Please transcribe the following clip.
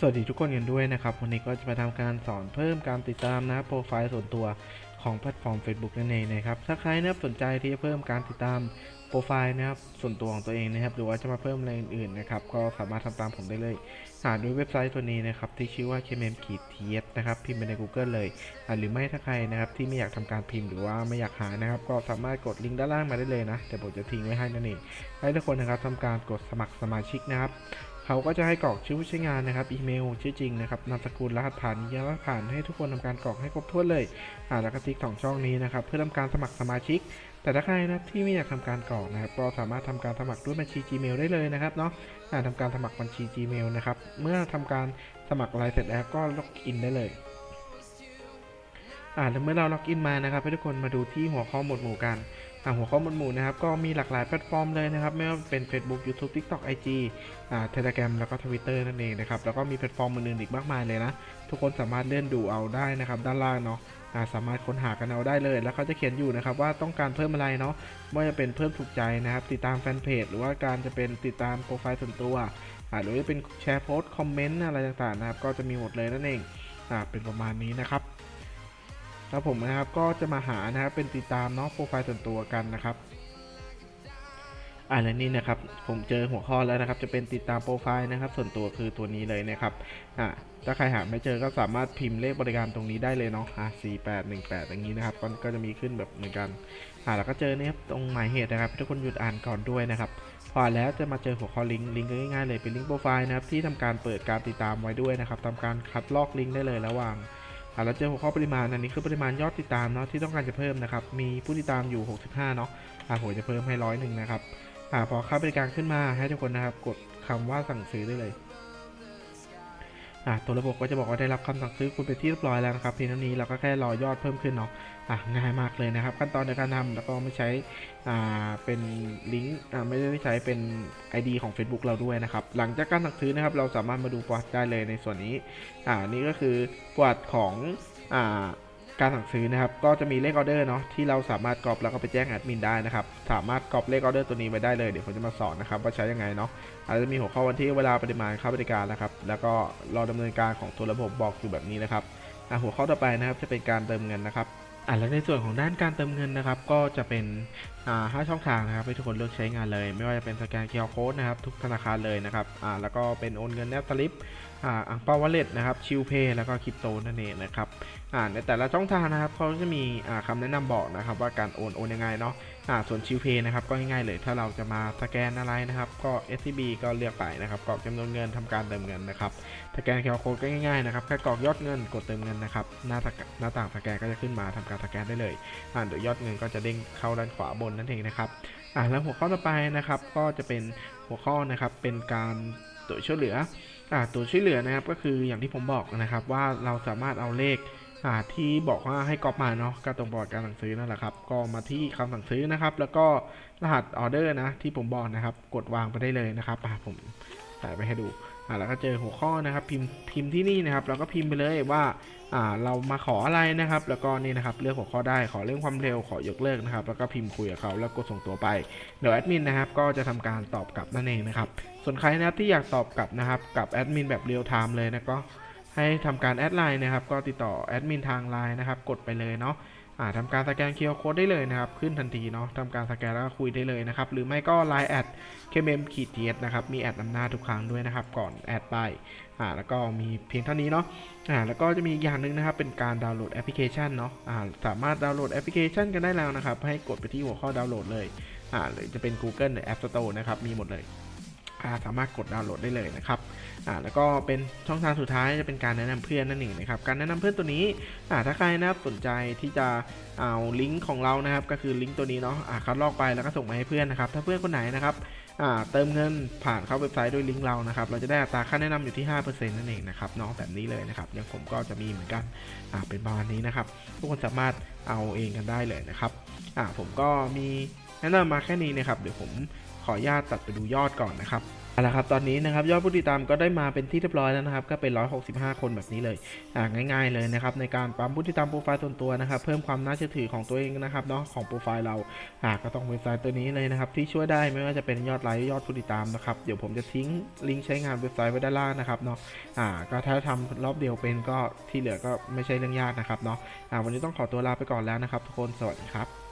สวัสดีทุกคนกันด้วยนะครับ วันนี้ก็จะมาทำการสอนเพิ่มการติดตามนะโปรไฟล์ส่วนตัวของแพลตฟอร์ม Facebook นั่นเองนะครับ ถ้าใครนะสนใจที่จะเพิ่มการติดตามโปรไฟล์นะครับส่วนตัวของตัวเองนะครับ หรือว่าจะมาเพิ่มอะไรอื่นๆนะครับ ก็สามารถทำตามผมได้เลย หาด้วยเว็บไซต์ตัวนี้นะครับ ที่ชื่อว่า kmm t s นะครับ พิมพ์ไปใน Google เลย หรือไม่ถ้าใครนะครับที่ไม่อยากทำการพิมพ์หรือว่าไม่อยากหานะครับ ก็สามารถกดลิงก์ด้านล่างมาได้เลยนะเดี๋ยวผมจะทิ้งไว้ให้นั่นเองให้ทุกคนนะครับทำการกดสมัครสมาชิกนะครับ เขาก็จะให้กรอกชื่อผู้ใช้งานนะครับ อีเมล ชื่อจริงนะครับ นามสกุล รหัสผ่านยรหัสผ่านให้ทุกคนทำการกรอกให้ครบถ้วนเลย อ่า แล้วก็ติ๊กสองช่องนี้นะครับ เพื่อทำการสมัครสมาชิก แต่ถ้าใครนะที่ไม่อยากทำการกรอกนะครับ ก็สามารถทำการสมัครด้วยบัญชี Gmail ได้เลยนะครับเนาะ อ่าทำการสมัครบัญชี Gmail นะครับ เมื่อทำการสมัครไลน์เสร็จแล้วก็ล็อกอินได้เลยอ่าแล้วเมื่อเราล็อกอินมานะครับให้ทุกคนมาดูที่หัวข้อหมวดหมู่กันาหัวข้อหมวดหมู่นะครับก็มีหลากหลายแพลตฟอร์มเลยนะครับ ไม่ว่าเป็น Facebook YouTube TikTok IG อ่า Telegram แล้วก็ Twitter นั่นเองนะครับ แล้วก็มีแพลตฟอร์มอื่นๆอีกมากมายเลยนะ ทุกคนสามารถเลื่อนดูเอาได้นะครับ ด้านล่างเนาะสามารถค้นหากันเอาได้เลย แล้วเขาจะเขียนอยู่นะครับว่าต้องการเพิ่มอะไรเนาะไม่ว่าจะเป็นเพิ่มถูกใจนะครับ ติดตามแฟนเพจหรือว่าการจะเป็นติดตามโปรไฟล์ส่วนตัวหรือจะเป็นแชร์โพสต์คอมเมนต์อะไรต่างๆนะครับ ก็จะมีหมดเลยนั่นเองอเป็นประมาณนี้นะครับ แล้วผมนะครับก็จะมาหานะครับเป็นติดตามเนาะโปรไฟล์ส่วนตัวกันนะครับอ่าและนี่นะครับผมเจอหัวข้อแล้วนะครับ จะเป็นติดตามโปรไฟล์นะครับ ส่วนตัวคือตัวนี้เลยนะครับอ่าถ้าใครหาไม่เจอก็สามารถพิมพ์เลขบริการตรงนี้ได้เลยเนาะอ่าสี่แปดหนึ่งแปดอย่างนี้นะครับก็ก็จะมีขึ้นแบบเหมือนกันอ่าแล้วก็เจอเนี่ยครับตรงหมายเหตุนะครับทุกคนหยุดอ่านก่อนด้วยนะครับพอแล้วจะมาเจอหัวข้อลิงก์ลิงก์ง่ายๆเลยเป็นลิงก์โปรไฟล์นะครับที่ทำการเปิดการติดตามไว้ด้วยนะครับทำการคัดลอกลิงก์ได้เลยระหว่าง เราเจอหัวข้อปริมาณอันนี้คือปริมาณยอดติดตามเนาะที่ต้องการจะเพิ่มนะครับ มีผู้ติดตามอยู่ 65 เนาะอ่าผมจะเพิ่มให้ร้อยหนึ่งนะครับอ่าพอค่าบริการขึ้นมาให้ทุกคนนะครับ กดคำว่าสั่งซื้อได้เลย อะตัวระบบก็จะบอกว่าได้รับคำสั่งซื้อคุณเป็นที่เรียบร้อยแล้วนะครับเพียงเท่านี้เราก็แค่รอยอดเพิ่มขึ้นเนาะอะง่ายมากเลยนะครับ ขั้นตอนในการทำแล้วก็ไม่ใช้อ่าเป็นลิงก์อ่าไม่ได้ใช้เป็น ID ของ Facebook เราด้วยนะครับ หลังจากการสั่งซื้อนะครับ เราสามารถมาดูประวัติได้เลยในส่วนนี้อ่านี่ก็คือประวัติของอ่า การสั่งซื้อนะครับ ก็จะมีเลขออเดอร์เนาะที่เราสามารถกรอบแล้วก็ไปแจ้งแอดมินได้นะครับ สามารถกรอบเลขออเดอร์ตัวนี้ไว้ได้เลย เดี๋ยวผมจะมาสอนนะครับว่าใช้ยังไงเนาะอาจจะมีหัวข้อวันที่เวลาปริมาณค่าบริการนะครับ แล้วก็รอดำเนินการของตัวระบบบอกอยู่แบบนี้นะครับหัวข้อต่อไปนะครับจะเป็นการเติมเงินนะครับ อ่าแล้วในส่วนของด้านการเติมเงินนะครับ ก็จะเป็นอ่าห้าช่องทางนะครับให้ทุกคนเลือกใช้งานเลย ไม่ว่าจะเป็นสแกนเคอร์โค้ดนะครับ ทุกธนาคารเลยนะครับอ่าแล้วก็เป็นโอนเงินแนบสลิปอ่าอังเปาวอลเล็ตนะครับชิลเพย์แล้วก็คริปโตนั่นเองนะครับอ่าในแต่ละช่องทางนะครับเขาจะมีอ่าคำแนะนำบอกนะครับ ว่าการโอนโอนยังไงเนาะ อ่าส่วนชิลเพย์นะครับก็ง่ายๆเลย ถ้าเราจะมาสแกนอะไรนะครับ ก็ SCB ก็เลือกไปนะครับกรอกจำนวนเงินทำการเติมเงินนะครับสแกนเคอร์โค้ดก็ง่ายๆนะครับแค่กรอกยอดเงินกดเติมเงินนะครับหน้าตาหน้าต่างสแกนก็จะขึ้นมาทำการสแกนได้เลยอ่าเดี๋ยวยอดเงินก็จะเด้งเข้าด้านขวาบนนั่นเองนะครับอ่าแล้วหัวข้อต่อไปนะครับก็จะเป็นหัวข้อนะครับเป็นการตัวช่วยเหลืออ่าตัวช่วยเหลือนะครับก็คืออย่างที่ผมบอกนะครับว่าเราสามารถเอาเลข อ่าที่บอกว่าให้ก๊อปมาเนาะก็ตรงบอร์ดการสั่งซื้อนั่นแหละครับ ก็มาที่คำสั่งซื้อนะครับ แล้วก็รหัสออเดอร์นะที่ผมบอกนะครับ กดวางไปได้เลยนะครับอ่าผมใส่ไปให้ดูอ่าแล้วก็เจอหัวข้อนะครับ พิมพ์พิมพ์ที่นี่นะครับเราก็พิมพ์ไปเลยว่าอ่าเรามาขออะไรนะครับ แล้วก็นี่นะครับเลือกหัวข้อได้ขอเรื่องความเร็วขอยกเลิกนะครับ แล้วก็พิมพ์คุยกับเขาแล้วกดส่งตัวไปเดี๋ยวแอดมินนะครับก็จะทำการตอบกลับนั่นเองนะครับส่วนใครนะครับที่อยากตอบกลับนะครับกับแอดมินแบบเรียลไทม์เลยนะก็ ให้ทำการแอดไลน์นะครับ ก็ติดต่อแอดมินทางไลน์นะครับ กดไปเลยเนาะอ่าทำการสแกน QR Code ได้เลยนะครับ ขึ้นทันทีเนาะทำการสแกนแล้วก็คุยได้เลยนะครับ หรือไม่ก็ Line แอด KMM ขีดเนะครับ มีแอดนำหน้าทุกครั้งด้วยนะครับ ก่อนแอดไปอ่าแล้วก็มีเพียงเท่านี้เนาะอ่าแล้วก็จะมีอีกอย่างหนึ่งนะครับ เป็นการดาวน์โหลดแอปพลิเคชันเนาะอ่าสามารถดาวน์โหลดแอปพลิเคชันกันได้แล้วนะครับ ให้กดไปที่หัวข้อดาวน์โหลดเลยอ่าหรือจะเป็น Google หรือ App Store นะครับ มีหมดเลย สามารถกดดาวน์โหลดได้เลยนะครับแล้วก็เป็นช่องทางสุดท้ายจะเป็นการแนะนำเพื่อนนั่นเองนะครับการแนะนำเพื่อนตัวนี้ถ้าใครนะครับสนใจที่จะเอาลิงก์ของเรานะครับก็คือลิงก์ตัวนี้เนาะคัดลอกไปแล้วก็ส่งมาให้เพื่อนนะครับถ้าเพื่อนคนไหนนะครับเติมเงินผ่านเข้าเว็บไซต์ด้วยลิงก์เรานะครับเราจะได้อัตราค่าแนะนำอยู่ที่ 5%นั่นเองนะครับเนาะแบบนี้เลยนะครับอย่างผมก็จะมีเหมือนกันเป็นประมาณนี้นะครับทุกคนสามารถเอาเองกันได้เลยนะครับผมก็มีแนะนำมาแค่นี้นะครับเดี๋ยวผม ออนุญาตตัดไปดูยอดก่อนนะครับเอาละครับตอนนี้นะครับยอดผู้ติดตามก็ได้มาเป็นที่เรียบร้อยแล้วนะครับก็เป็น 165 คนแบบนี้เลยอ่าง่าย ๆเลยนะครับในการปั๊มผู้ติดตามโปรไฟล์ส่วนตัวนะครับเพิ่มความน่าเชื่อถือของตัวเองนะครับเนาะของโปรไฟล์เราอ่าก็ต้องเว็บไซต์ตัวนี้เลยนะครับที่ช่วยได้ไม่ว่าจะเป็นยอดไลค์ยอดผู้ติดตามนะครับเดี๋ยวผมจะทิ้งลิงก์ใช้งานเว็บไซต์ไว้ด้านล่างนะครับเนาะอ่าก็ถ้าทำรอบเดียวเป็นก็ที่เหลือก็ไม่ใช่เรื่องยากนะครับเนาะอ่าวันนี้ต้องขอตัวลาไปก่อนแล้วนะครับทุกคนสวัสดีครับ